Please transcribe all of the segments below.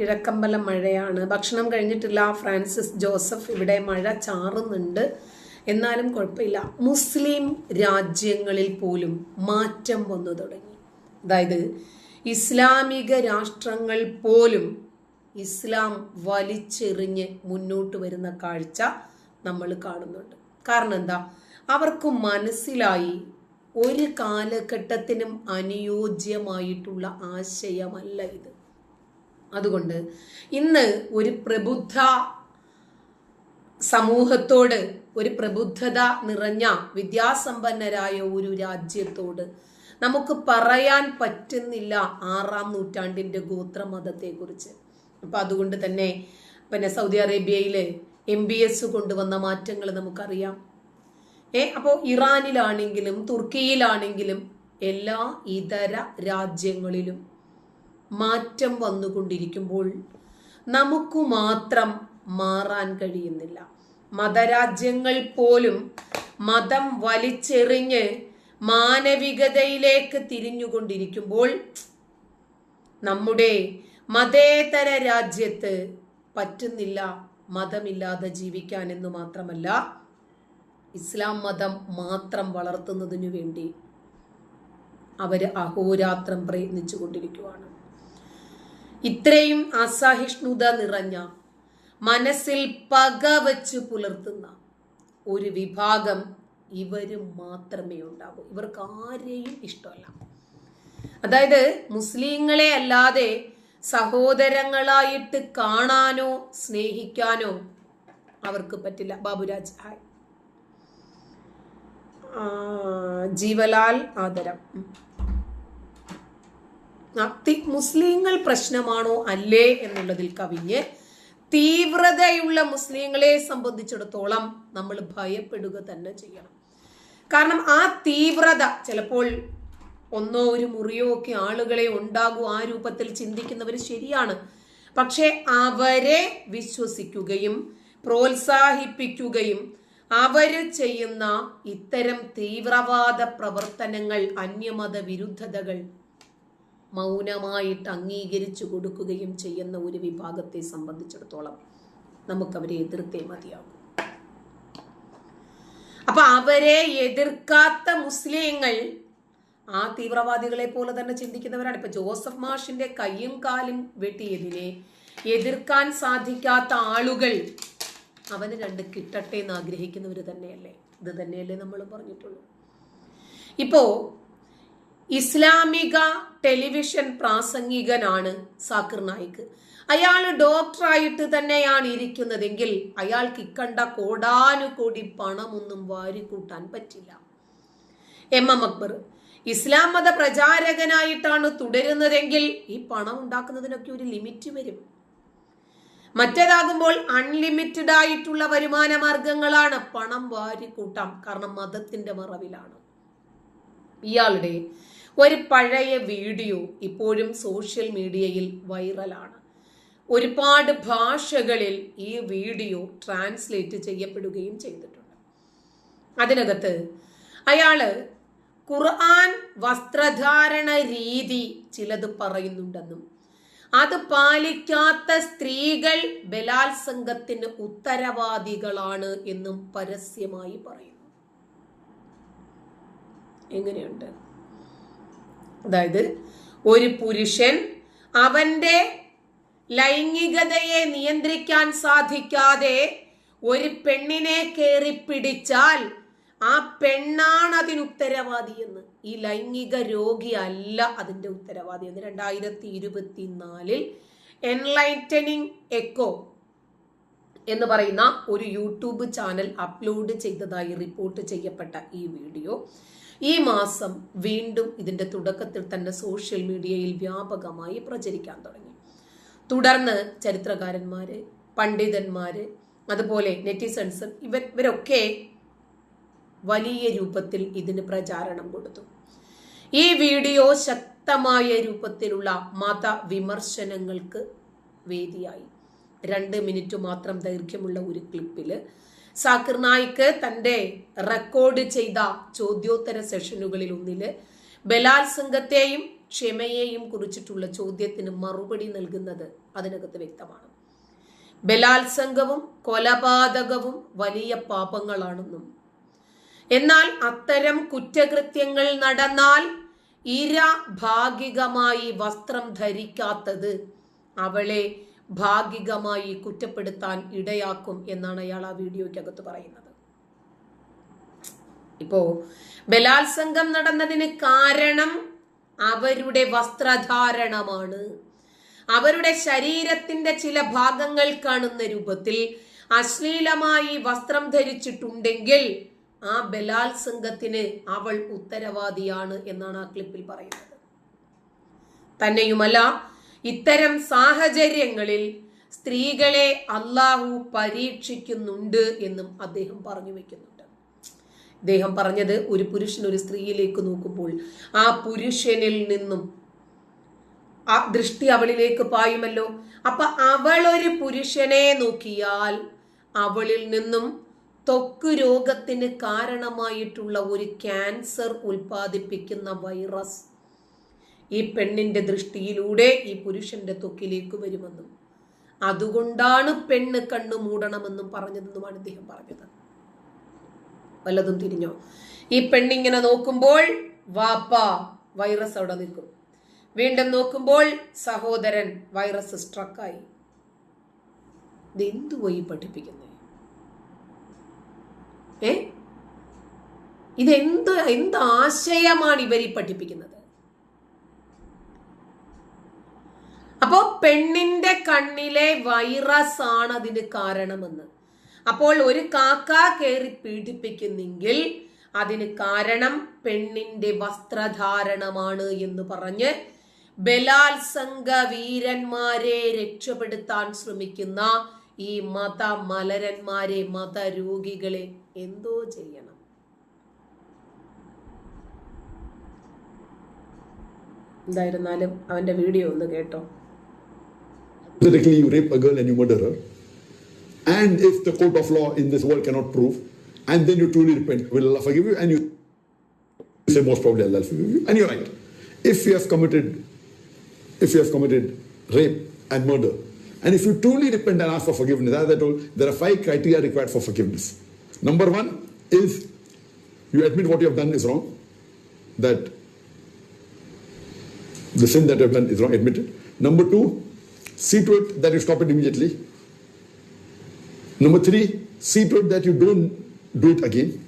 കിഴക്കമ്പലം മഴയാണ്. ഭക്ഷണം കഴിഞ്ഞിട്ടില്ല. ഫ്രാൻസിസ് ജോസഫ് ഇവിടെ മഴ ചാറുന്നുണ്ട്. എന്നാലും കുഴപ്പമില്ല. മുസ്ലിം രാജ്യങ്ങളിൽ പോലും മാറ്റം വന്നു തുടങ്ങി. അതായത് ഇസ്ലാമിക രാഷ്ട്രങ്ങൾ പോലും ഇസ്ലാം വലിച്ചെറിഞ്ഞ് മുന്നോട്ട് വരുന്ന കാഴ്ച നമ്മൾ കാണുന്നുണ്ട്. കാരണം എന്താ? അവർക്ക് മനസ്സിലായി ഒരു കാലഘട്ടത്തിനും അനുയോജ്യമായിട്ടുള്ള ആശയമല്ല ഇത്. അതുകൊണ്ട് ഇന്ന് ഒരു പ്രബുദ്ധ സമൂഹത്തോട് ഒരു പ്രബുദ്ധത നിറഞ്ഞ വിദ്യാസമ്പന്നരായ ഒരു രാജ്യത്തോട് നമുക്ക് പറയാൻ പറ്റുന്നില്ല ആറാം നൂറ്റാണ്ടിന്റെ ഗോത്രമതത്തെക്കുറിച്ച്. അപ്പം അതുകൊണ്ട് തന്നെ പിന്നെ സൗദി അറേബ്യയിൽ എം ബി എസ് കൊണ്ടുവന്ന മാറ്റങ്ങൾ നമുക്കറിയാം. ഏ അപ്പോൾ ഇറാനിലാണെങ്കിലും തുർക്കിയിലാണെങ്കിലും എല്ലാ ഇതര രാജ്യങ്ങളിലും മാറ്റം വന്നുകൊണ്ടിരിക്കുമ്പോൾ നമുക്ക് മാത്രം മാറാൻ കഴിയുന്നില്ല. മതരാജ്യങ്ങൾ പോലും മതം വലിച്ചെറിഞ്ഞ് മാനവികതയിലേക്ക് തിരിഞ്ഞുകൊണ്ടിരിക്കുമ്പോൾ നമ്മുടെ മതേതര രാജ്യത്ത് പറ്റുന്നില്ല മതമില്ലാതെ ജീവിക്കാൻ എന്ന് മാത്രമല്ല ഇസ്ലാം മതം മാത്രം വളർത്തുന്നതിനു വേണ്ടി അവർ അഹോരാത്രം പ്രയത്നിച്ചു കൊണ്ടിരിക്കുവാണ് ഇത്രയും അസഹിഷ്ണുത നിറഞ്ഞ മനസ്സിൽ പക വച്ച് പുലർത്തുന്ന ഒരു വിഭാഗം ഇവർ മാത്രമേ ഉണ്ടാകൂ ഇവർക്ക് ആരെയും ഇഷ്ടമല്ല. അതായത് മുസ്ലിങ്ങളെ അല്ലാതെ സഹോദരങ്ങളായിട്ട് കാണാനോ സ്നേഹിക്കാനോ അവർക്ക് പറ്റില്ല. ബാബുരാജ് ഹായ്. ജീവലാൽ ആദരം. മുസ്ലിങ്ങൾ പ്രശ്നമാണോ അല്ലേ എന്നുള്ളതിൽ കവിഞ്ഞ് തീവ്രതയുള്ള മുസ്ലിങ്ങളെ സംബന്ധിച്ചിടത്തോളം നമ്മൾ ഭയപ്പെടുക തന്നെ ചെയ്യണം. കാരണം ആ തീവ്രത ചിലപ്പോൾ ഒന്നോ ഒരു മുറിയോ ഒക്കെ ആളുകളെ ഉണ്ടാകൂ ആ രൂപത്തിൽ ചിന്തിക്കുന്നവർ ശരിയാണ്. പക്ഷേ അവരെ വിശ്വസിക്കുകയും പ്രോത്സാഹിപ്പിക്കുകയും അവർ ചെയ്യുന്ന ഇത്തരം തീവ്രവാദ പ്രവർത്തനങ്ങൾ അന്യമത വിരുദ്ധതകൾ മൗനമായിട്ട് അംഗീകരിച്ചു കൊടുക്കുകയും ചെയ്യുന്ന ഒരു വിഭാഗത്തെ സംബന്ധിച്ചിടത്തോളം നമുക്കവരെ എതിർത്തേ മതിയാകും. അപ്പൊ അവരെ എതിർക്കാത്ത മുസ്ലിങ്ങൾ ആ തീവ്രവാദികളെ പോലെ തന്നെ ചിന്തിക്കുന്നവരാണ്. ഇപ്പൊ ജോസഫ് മാഷിന്റെ കയ്യും കാലും വെട്ടിയതിനെ എതിർക്കാൻ സാധിക്കാത്ത ആളുകൾ അവന് രണ്ട് കിട്ടട്ടെ എന്ന് ആഗ്രഹിക്കുന്നവർ തന്നെയല്ലേ? ഇത് തന്നെയല്ലേ നമ്മൾ പറഞ്ഞിട്ടുള്ളൂ. ഇപ്പോ ഇസ്ലാമിക ടെലിവിഷൻ പ്രാസംഗികനാണ് സാക്കിർ നായിക്. അയാൾ ഡോക്ടറായിട്ട് തന്നെയാണ് ഇരിക്കുന്നതെങ്കിൽ അയാൾക്ക് ഇക്കണ്ട കോടാനുകൂടി പണമൊന്നും വാരിക്കൂട്ടാൻ പറ്റില്ല. എം എം അക്ബർ ഇസ്ലാം മത പ്രചാരകനായിട്ടാണ് തുടരുന്നതെങ്കിൽ ഈ പണം ഉണ്ടാക്കുന്നതിനൊക്കെ ഒരു ലിമിറ്റ് വരും. മറ്റേതാകുമ്പോൾ അൺലിമിറ്റഡ് ആയിട്ടുള്ള വരുമാന മാർഗങ്ങളാണ് പണം വാരിക്കൂട്ടാം കാരണം മതത്തിന്റെ മറവിലാണ്. ഇയാളുടെ ഒരു പഴയ വീഡിയോ ഇപ്പോഴും സോഷ്യൽ മീഡിയയിൽ വൈറലാണ്. ഒരുപാട് ഭാഷകളിൽ ഈ വീഡിയോ ട്രാൻസ്ലേറ്റ് ചെയ്യപ്പെടുകയും ചെയ്തിട്ടുണ്ട്. അതിനകത്ത് അയാൾ ഖുർആൻ വസ്ത്രധാരണ രീതി ചിലത് പറയുന്നുണ്ടെന്നും അത് പാലിക്കാത്ത സ്ത്രീകൾ ബലാത്സംഗത്തിന് ഉത്തരവാദികളാണ് എന്നും പരസ്യമായി പറയുന്നു. എങ്ങനെയുണ്ട്? അതായത് ഒരു പുരുഷൻ അവന്റെ ലൈംഗികതയെ നിയന്ത്രിക്കാൻ സാധിക്കാതെ ഒരു പെണ്ണിനെ കയറി പിടിച്ചാൽ ആ പെണ്ണാണ് അതിന് ഉത്തരവാദി എന്ന്. ഈ ലൈംഗിക രോഗി അല്ല അതിന്റെ ഉത്തരവാദി എന്ന്. രണ്ടായിരത്തി ഇരുപത്തിനാലിൽ എൻലൈറ്റനിങ് എക്കോ എന്ന് പറയുന്ന ഒരു യൂട്യൂബ് ചാനൽ അപ്ലോഡ് ചെയ്തതായി റിപ്പോർട്ട് ചെയ്യപ്പെട്ട ഈ വീഡിയോ. ഈ മാസം വീണ്ടും ഇതിന്റെ തുടക്കത്തിൽ തന്നെ സോഷ്യൽ മീഡിയയിൽ വ്യാപകമായി പ്രചരിക്കാൻ തുടങ്ങി. തുടർന്ന് ചരിത്രകാരന്മാർ പണ്ഡിതന്മാർ അതുപോലെ നെറ്റിസൺസ് ഇവർ ഇവരൊക്കെ വലിയ രൂപത്തിൽ ഇതിന് പ്രചാരണം കൊടുത്തു. ഈ വീഡിയോ ശക്തമായ രൂപത്തിലുള്ള മത വിമർശനങ്ങൾക്ക് വേദിയായി. രണ്ട് മിനിറ്റ് മാത്രം ദൈർഘ്യമുള്ള ഒരു ക്ലിപ്പിൽ സാക്കിർ നായിക്ക് തന്റെ റെക്കോർഡ് ചെയ്ത ചോദ്യോത്തര സെഷനുകളിൽ ഒന്നിൽ ബലാത്സംഗത്തെയും ക്ഷമയെയും കുറിച്ചിട്ടുള്ള ചോദ്യത്തിന് മറുപടി നൽകുന്നത് അതിനകത്ത് വ്യക്തമാണ്. ബലാത്സംഗവും കൊലപാതകവും വലിയ പാപങ്ങളാണെന്നും. എന്നാൽ അത്തരം കുറ്റകൃത്യങ്ങൾ നടന്നാൽ ഇര ഭാഗികമായി വസ്ത്രം ധരിക്കാത്തത് അവളെ ഭാഗികമായി കുറ്റപ്പെടുത്താൻ ഇടയാക്കും എന്നാണ് അയാൾ ആ വീഡിയോയ്ക്കകത്ത് പറയുന്നത്. ഇപ്പോ ബലാത്സംഗം നടന്നതിന് കാരണം അവരുടെ വസ്ത്രധാരണമാണ്. അവരുടെ ശരീരത്തിന്റെ ചില ഭാഗങ്ങൾ കാണുന്ന രൂപത്തിൽ അശ്ലീലമായി വസ്ത്രം ധരിച്ചിട്ടുണ്ടെങ്കിൽ ആ ബലാത്സംഗത്തിന് അവൾ ഉത്തരവാദിയാണ് എന്നാണ് ആ ക്ലിപ്പിൽ പറയുന്നത്. തന്നെയുമല്ല ഇത്തരം സാഹചര്യങ്ങളിൽ സ്ത്രീകളെ അള്ളാഹു പരീക്ഷിക്കുന്നുണ്ട് എന്നും അദ്ദേഹം പറഞ്ഞു വെക്കുന്നുണ്ട്. അദ്ദേഹം പറഞ്ഞത് ഒരു പുരുഷൻ ഒരു സ്ത്രീയിലേക്ക് നോക്കുമ്പോൾ ആ പുരുഷനിൽ നിന്നും ആ ദൃഷ്ടി അവളിലേക്ക് പായുമല്ലോ. അപ്പൊ അവൾ ഒരു പുരുഷനെ നോക്കിയാൽ അവളിൽ നിന്നും ത്വക്ക് രോഗത്തിന് കാരണമായിട്ടുള്ള ഒരു ക്യാൻസർ ഉൽപ്പാദിപ്പിക്കുന്ന വൈറസ് ഈ പെണ്ണിന്റെ ദൃഷ്ടിയിലൂടെ ഈ പുരുഷന്റെ ത്വക്കിലേക്ക് വരുമെന്നും അതുകൊണ്ടാണ് പെണ്ണ് കണ്ണു മൂടണമെന്നും പറഞ്ഞതെന്നുമാണ് ഇദ്ദേഹം പറഞ്ഞത്. വല്ലതും തിരിഞ്ഞോ? ഈ പെണ്ണിങ്ങനെ നോക്കുമ്പോൾ വാപ്പ വൈറസ് അവിടെ നിൽക്കും. വീണ്ടും നോക്കുമ്പോൾ സഹോദരൻ വൈറസ് സ്ട്രക്കായി ഇതെന്തു പോയി പഠിപ്പിക്കുന്നത് ഏ? ഇതെന്ത് എന്ത് ആശയമാണ് ഇവർ ഈ പഠിപ്പിക്കുന്നത്? അപ്പോ പെണ്ണിന്റെ കണ്ണിലെ വൈറസ് ആണ് അതിന് കാരണമെന്ന്. അപ്പോൾ ഒരു കാക്ക കയറി പീഡിപ്പിക്കുന്നെങ്കിൽ അതിന് കാരണം പെണ്ണിന്റെ വസ്ത്രധാരണമാണ് എന്ന് പറഞ്ഞ് ബലാത്സംഗ വീരന്മാരെ രക്ഷപ്പെടുത്താൻ ശ്രമിക്കുന്ന ഈ മത മലരന്മാരെ മതരോഗികളെ എന്തോ ചെയ്യണം. എന്തായിരുന്നാലും അവന്റെ വീഡിയോ ഒന്ന് കേട്ടോ. Hypothetically, you rape a girl and you murder her. And if the court of law in this world cannot prove, and then you truly repent, will Allah forgive you? And you say, most probably Allah will forgive you. And you're right. If you have committed, if you have committed rape and murder, and if you truly repent and ask for forgiveness, as I told, there are five criteria required for forgiveness. Number one is you admit what you have done is wrong, that the sin that you have done is wrong, admit it. Number two, see to it that you stop it immediately. Number three, see to it that you don't do it again.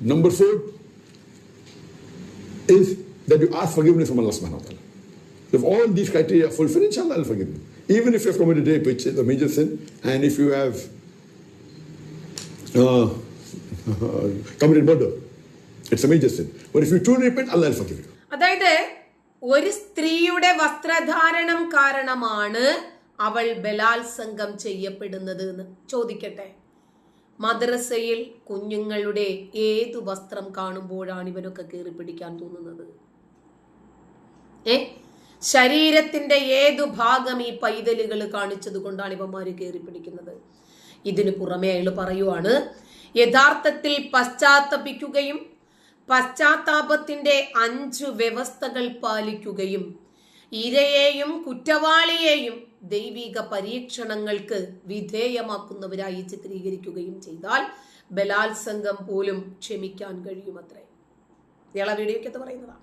Number four is that you ask forgiveness from Allah subhanahu wa ta'ala. If all these criteria are fulfilled, inshallah I'll forgive you. Even if you have committed rape, which is a major sin, and if you have uh, committed murder, it's a major sin. But if you truly repent, Allah will forgive you. അതായത് ഒരു സ്ത്രീയുടെ വസ്ത്രധാരണം കാരണമാണ് അവൾ ബലാത്സംഗം ചെയ്യപ്പെടുന്നത് എന്ന് ചോദിക്കട്ടെ? മദ്രസയിൽ കുഞ്ഞുങ്ങളുടെ ഏതു വസ്ത്രം കാണുമ്പോഴാണ് ഇവനൊക്കെ കയറി പിടിക്കാൻ തോന്നുന്നത്? ഏ? ശരീരത്തിന്റെ ഏതു ഭാഗം ഈ പൈതലുകൾ കാണിച്ചത് കൊണ്ടാണ് ഇവന്മാര് കയറി പിടിക്കുന്നത്? ഇതിനു പുറമെ അയാൾ പറയുവാണ് യഥാർത്ഥത്തിൽ പശ്ചാത്തപിക്കുകയും പശ്ചാത്താപത്തിന്റെ അഞ്ചു വ്യവസ്ഥകൾ പാലിക്കുകയും ഇരയെയും കുറ്റവാളിയെയും ദൈവിക പരീക്ഷണങ്ങൾക്ക് വിധേയമാക്കുന്നവരായി ചിത്രീകരിക്കുകയും ചെയ്താൽ ബലാത്സംഗം പോലും ക്ഷമിക്കാൻ കഴിയുമത്രേ. ഇയാളെ വീഡിയോക്കത്ത് പറയുന്നതാണ്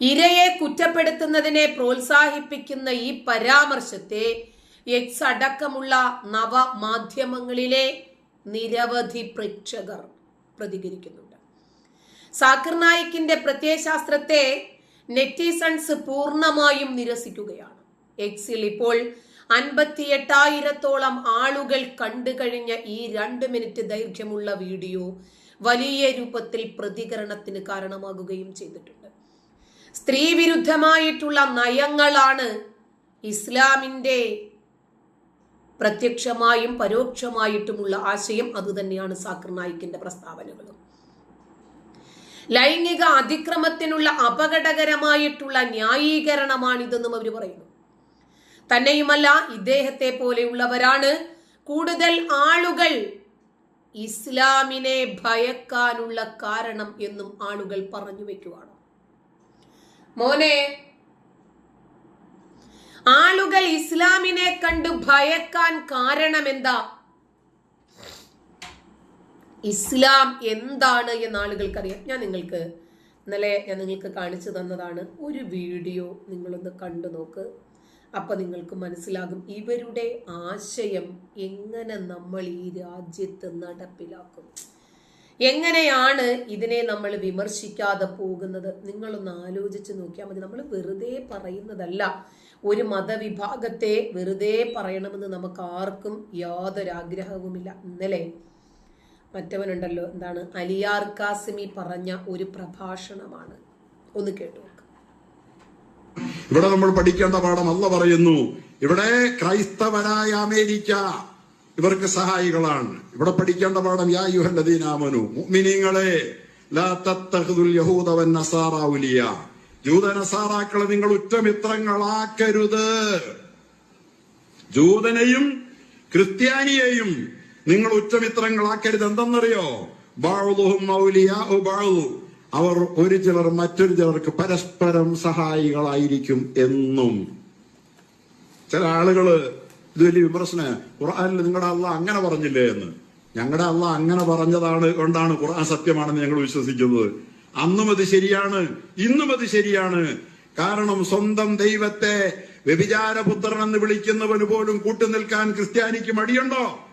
ഇരയെ കുറ്റപ്പെടുത്തുന്നതിനെ പ്രോത്സാഹിപ്പിക്കുന്ന ഈ പരാമർശത്തെ എക്സ് അടക്കമുള്ള നവമാധ്യമങ്ങളിലെ നിരവധി പ്രേക്ഷകർ പ്രതികരിക്കുന്നുണ്ട് സാക്കിർ നായിക്കിന്റെ പ്രത്യയശാസ്ത്രത്തെ നെറ്റിസൺസ് പൂർണമായും നിരസിക്കുകയാണ്. എക്സിൽ ഇപ്പോൾ അൻപത്തി എട്ടായിരത്തോളം ആളുകൾ കണ്ടു കഴിഞ്ഞ ഈ രണ്ട് മിനിറ്റ് ദൈർഘ്യമുള്ള വീഡിയോ വലിയ രൂപത്തിൽ പ്രതികരണത്തിന് കാരണമാകുകയും ചെയ്തിട്ടുണ്ട്. സ്ത്രീ വിരുദ്ധമായിട്ടുള്ള നയങ്ങളാണ് ഇസ്ലാമിന്റെ പ്രത്യക്ഷമായും പരോക്ഷമായിട്ടുമുള്ള ആശയം. അതുതന്നെയാണ് സാക്കിർ നായിക്കിന്റെ പ്രസ്താവനകളും. ലൈംഗിക അതിക്രമത്തിനുള്ള അപകടകരമായിട്ടുള്ള ന്യായീകരണമാണിതെന്നും അവർ പറയുന്നു. തന്നെയുമല്ല ഇദ്ദേഹത്തെ പോലെയുള്ളവരാണ് കൂടുതൽ ആളുകൾ ഇസ്ലാമിനെ ഭയക്കാനുള്ള കാരണം എന്നും ആളുകൾ പറഞ്ഞു വെക്കുവാണ്. മോനെ ആളുകൾ ഇസ്ലാമിനെ കണ്ട് ഭയക്കാൻ കാരണമെന്താ ഇസ്ലാം എന്താണ് എന്ന് ആളുകൾക്കറിയാം. ഞാൻ നിങ്ങൾക്ക് ഇന്നലെ ഞാൻ നിങ്ങൾക്ക് കാണിച്ചു തന്നതാണ് ഒരു വീഡിയോ നിങ്ങളൊന്ന് കണ്ടു നോക്ക്. അപ്പം നിങ്ങൾക്ക് മനസ്സിലാകും ഇവരുടെ ആശയം എങ്ങനെ നമ്മൾ ഈ രാജ്യത്ത് നടപ്പിലാക്കും. എങ്ങനെയാണ് ഇതിനെ നമ്മൾ വിമർശിക്കാതെ പോകുന്നത്? നിങ്ങളൊന്ന് ആലോചിച്ച് നോക്കിയാൽ മതി. നമ്മൾ വെറുതെ പറയുന്നതല്ല. ഒരു മതവിഭാഗത്തെ വെറുതെ പറയണമെന്ന് നമുക്ക് ആർക്കും യാതൊരു ആഗ്രഹവുമില്ല ഇന്നലെ മറ്റവനുണ്ടല്ലോ. എന്താണ്? അലിയാർ കാസിമി പറഞ്ഞ ഒരു പ്രഭാഷണമാണ്. ഒന്ന് കേട്ടു ഇവിടെ നമ്മൾ പഠിക്കേണ്ട പാഠം അല്ല പറയുന്നു. ഇവിടെ ക്രൈസ്തവരായ അമേരിക്ക ഇവർക്ക് സഹായികളാണ്. ഇവിടെ പഠിക്കേണ്ട പാഠം യാ യുഹല്ലദീനാമനു മുഅ്മിനീങ്ങളെ ലാ നസാറാവുലിയ യഹൂദ വൻ നസാറ ഉലിയ. ജൂത നസാറാക്കളെ നിങ്ങൾ ഉറ്റമിത്രങ്ങളാക്കരുത്. ജൂതനെയും ക്രിസ്ത്യാനിയെയും നിങ്ങൾ ഉറ്റമിത്രങ്ങളാക്കരുത് എന്തെന്നറിയോ? ബാഴുതും അവർ ഒരു ചിലർ മറ്റൊരു ചിലർക്ക് പരസ്പരം സഹായികളായിരിക്കും എന്നും. ചില ആളുകൾ ഇത് വലിയ വിമർശന. ഖുർആാനിൽ നിങ്ങളുടെ അള്ള അങ്ങനെ പറഞ്ഞില്ലേ എന്ന്. ഞങ്ങളുടെ അള്ള അങ്ങനെ പറഞ്ഞതാണ് കൊണ്ടാണ് ഖുർആൻ സത്യമാണെന്ന് ഞങ്ങൾ വിശ്വസിക്കുന്നത്. അന്നും അത് ശരിയാണ് ഇന്നും അത് ശരിയാണ്. കാരണം സ്വന്തം ദൈവത്തെ വ്യഭിചാരപുത്രൻ എന്ന് വിളിക്കുന്നവന് പോലും കൂട്ടുനിൽക്കാൻ ക്രിസ്ത്യാനിക്ക് മടിയുണ്ടോ?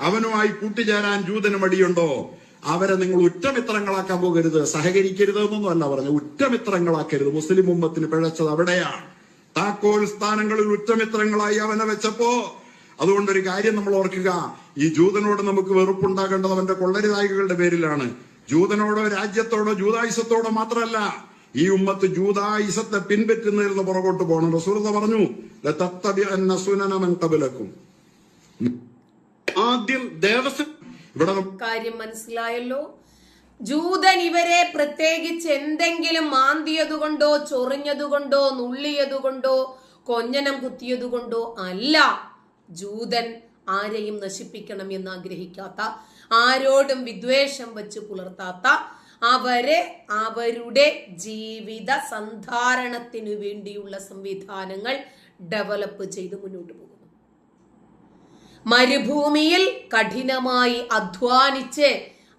അവനുമായി കൂട്ടുചേരാൻ ജൂതന് മടിയുണ്ടോ? അവരെ നിങ്ങൾ ഉറ്റമിത്രങ്ങളാക്കാൻ പോകരുത്. സഹകരിക്കരുത് എന്നൊന്നും അല്ല പറഞ്ഞു ഉറ്റമിത്രങ്ങളാക്കരുത്. മുസ്ലിം ഉമ്മത്തിന് പിഴച്ചത് അവിടെയാണ്. താക്കോൽ സ്ഥാനങ്ങളിൽ ഉറ്റമിത്രങ്ങളായി അവനെ വെച്ചപ്പോ അതുകൊണ്ടൊരു കാര്യം നമ്മൾ ഓർക്കുക. ഈ ജൂതനോട് നമുക്ക് വെറുപ്പുണ്ടാകേണ്ടത് അവന്റെ കൊള്ളരുതായികളുടെ പേരിലാണ്. ജൂതനോടോ രാജ്യത്തോടോ ജൂതായുസത്തോടോ മാത്രമല്ല. ഈ ഉമ്മത്ത് ജൂതായുസത്തെ പിൻപറ്റുന്നതിൽ നിന്ന് പുറകോട്ട് പോകണം. റസൂർത പറഞ്ഞു "ലതത്തബിഅന്ന സുനന മൻ ഖബലക്കും." ആദ്യം ദേവസ്വം. ഇവിടെ കാര്യം മനസ്സിലായല്ലോ. ജൂതൻ ഇവരെ പ്രത്യേകിച്ച് എന്തെങ്കിലും മാന്തിയതുകൊണ്ടോ ചൊറിഞ്ഞതുകൊണ്ടോ നുള്ളിയതുകൊണ്ടോ കൊഞ്ഞനം കുത്തിയതുകൊണ്ടോ അല്ല ജൂതൻ ആരെയും നശിപ്പിക്കണം എന്ന് ആഗ്രഹിക്കാത്ത ആരോടും വിദ്വേഷം വെച്ച് പുലർത്താത്ത അവരെ അവരുടെ ജീവിത സന്ധാരണത്തിനു വേണ്ടിയുള്ള സംവിധാനങ്ങൾ ഡെവലപ്പ് ചെയ്ത് മുന്നോട്ട് പോകുന്നു. മരുഭൂമിയിൽ കഠിനമായി അധ്വാനിച്ച്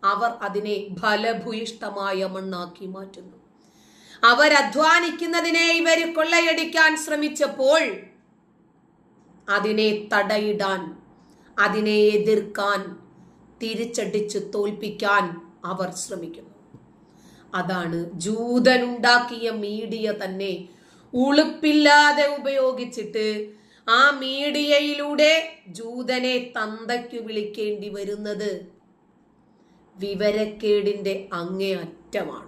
അവർ അതിനെ ഫലഭൂയിഷ്ടമായ മണ്ണാക്കി മാറ്റുന്നു. അവർ അധ്വാനിക്കുന്നതിനെ ഇവർ കൊള്ളയടിക്കാൻ ശ്രമിച്ചപ്പോൾ അതിനെ തടയിടാൻ അതിനെ എതിർക്കാൻ തിരിച്ചടിച്ച് തോൽപ്പിക്കാൻ അവർ ശ്രമിക്കുന്നു. അതാണ് ജൂതനുണ്ടാക്കിയ മീഡിയ തന്നെ ഉളുപ്പില്ലാതെ ഉപയോഗിച്ചിട്ട് ആ മീഡിയയിലൂടെ ജൂതനെ തന്തയ്ക്കു വിളിക്കേണ്ടി വരുന്നത് വിവരക്കേടിന്റെ അങ്ങേ അറ്റമാണ്